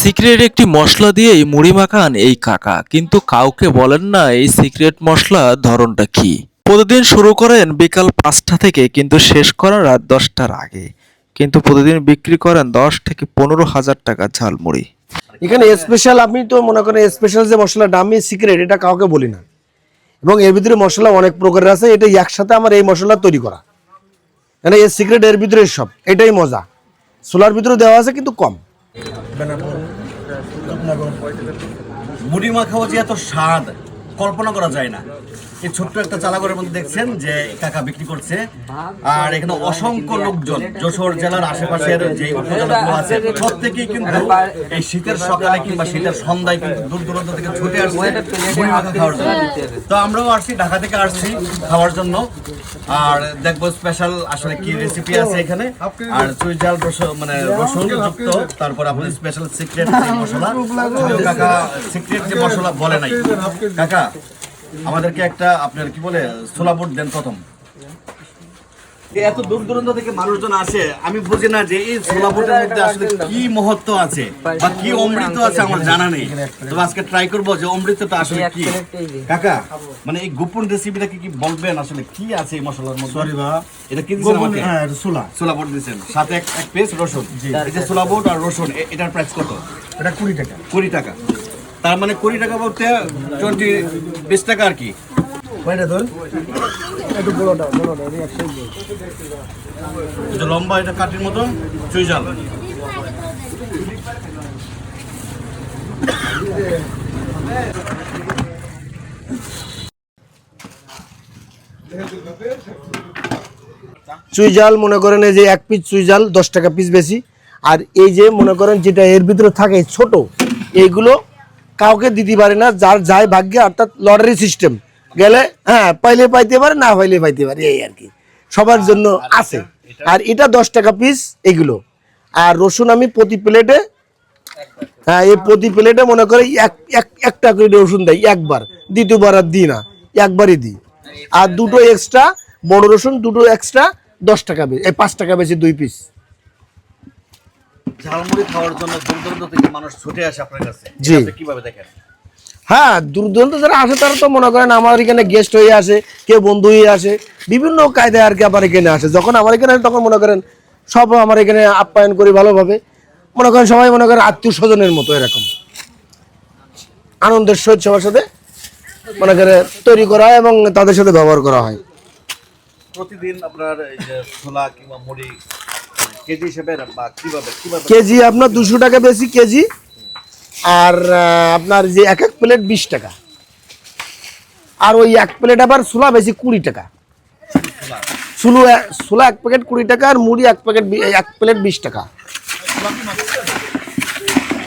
Secret একটি মশলা দিয়েই মুড়ি মাখান এই কাকা, কিন্তু কাউকে বলেন না এই সিক্রেট মশলা ধরনটা কি। প্রতিদিন শুরু করেন বিকাল পাঁচটা থেকে, কিন্তু শেষ করেন রাত দশটার আগে। কিন্তু প্রতিদিন বিক্রি করেন দশ থেকে পনেরো হাজার টাকা ঝালমুড়ি। এখানে স্পেশাল আপনি তো মনে করেন স্পেশাল যে মশলা আমি সিক্রেট এটা কাউকে বলি না। এবং এর ভিতরে মশলা অনেক প্রকারের আছে, এটা একসাথে আমার এই মশলা তৈরি করা। মানে এর সিক্রেট এর ভিতরে সব, এটাই মজা। সোলার ভিতরে দেওয়া আছে, কিন্তু কম। মুড়ি মাখাও যে এত স্বাদ কল্পনা করা যায় না। এই ছোট্ট একটা মধ্যে দেখছেন যে বিক্রি করছে। আর এখানে অসংখ্য লোকজন যশোর জেলার আশেপাশের যে উপজেলাগুলো আছে, প্রত্যেকেই কিন্তু এই শীতের সকালে কিংবা শীতের সন্ধ্যায় কিন্তু দূর দূরান্ত থেকে ছুটে আসছে খাওয়ার জন্য। তো আমরাও আসছি, ঢাকা থেকে আসছি খাওয়ার জন্য। আর দেখব স্পেশাল আসলে কি রেসিপি আছে এখানে। আর চুইজাল রসুন মানে রসুন যুক্ত, তারপর আপনি স্পেশাল সিক্রেট মশলা, কাকা সিক্রেট যে মশলা বলে নাই। কাকা আমাদেরকে একটা আপনার কি বলে ছোলা বুট দেন প্রথম। এত দূর দূরান্ত থেকে মানুষজন আসে আমি বুঝি না যে এই মধ্যে আসলে কি মহত্ব আছে বা কি অমৃত আছে আমার জানা নেই। তো আজকে ট্রাই করব যে অমৃতটা আসলে কি। কাকা মানে এই গোপন রেসিপিটা কি কি বলবেন? আসলে কি আছে এই মশলার মধ্যে? সরি বা। এটা কি দিছেন আমাকে? হ্যাঁ সোলা বুট দিছেন সাথে এক এক পিস রসুন। এই যে ছোলা বুট আর রসুন এটার প্রাইস কত? এটা কুড়ি টাকা। কুড়ি টাকা। তার মানে কুড়ি টাকা বলতে টোয়েন্টি বিশ টাকা আর কি। কয়টা ধর একটু বড়টা বড়টা একশো এটা লম্বা এটা কাঠির মতো চুই জাল। চুই জাল মনে করেন এই যে এক পিস চুই জাল দশ টাকা পিস বেশি। আর এই যে মনে করেন যেটা এর ভিতরে থাকে ছোট এইগুলো কাউকে দিতে পারে না যার যায় ভাগ্যে অর্থাৎ লটারি সিস্টেম গেলে হ্যাঁ পাইলে পাইতে পারে না পাইলে পাইতে পারে এই আর কি। সবার জন্য আছে। আর এটা দশ টাকা পিস এগুলো। আর রসুন আমি প্রতি প্লেটে হ্যাঁ এই প্রতি প্লেটে মনে করে এক এক একটা করে রসুন দেয় একবার। দ্বিতীয়বার আর দিই না একবারই দিই। আর দুটো এক্সট্রা বড় রসুন দুটো এক্সট্রা দশ টাকা বেশি এই পাঁচ টাকা বেশি দুই পিস ঝালমুড়ি খাওয়ার জন্য দূর দূরান্ত থেকে মানুষ ছুটে আসে আপনার কাছে। জি। কীভাবে দেখেন? হ্যাঁ দূর দূরান্ত যারা আসে তারা তো মনে করেন আমার এখানে গেস্ট হয়ে আসে কেউ বন্ধু হয়ে আসে বিভিন্ন কায়দায় আর কি আমার এখানে আসে। যখন আমার এখানে আসে তখন মনে করেন সব আমার এখানে আপ্যায়ন করি ভালোভাবে। মনে করেন সবাই মনে করেন আত্মীয় স্বজনের মতো এরকম। আনন্দের সহিত সবার সাথে মনে করে তৈরি করা হয় এবং তাদের সাথে ব্যবহার করা হয়। প্রতিদিন আপনার এই যে ছোলা কিংবা মুড়ি কেজি হিসেবে কীভাবে কীভাবে কেজি আপনার দুশো টাকা বেশি কেজি, আর আপনার যে এক এক প্লেট বিশ টাকা। আর ওই এক প্লেট আবার সোলা বেশি কুড়ি টাকা। সুলো এক প্যাকেট কুড়ি টাকা, আর মুড়ি এক প্যাকেট এক প্লেট বিশ টাকা।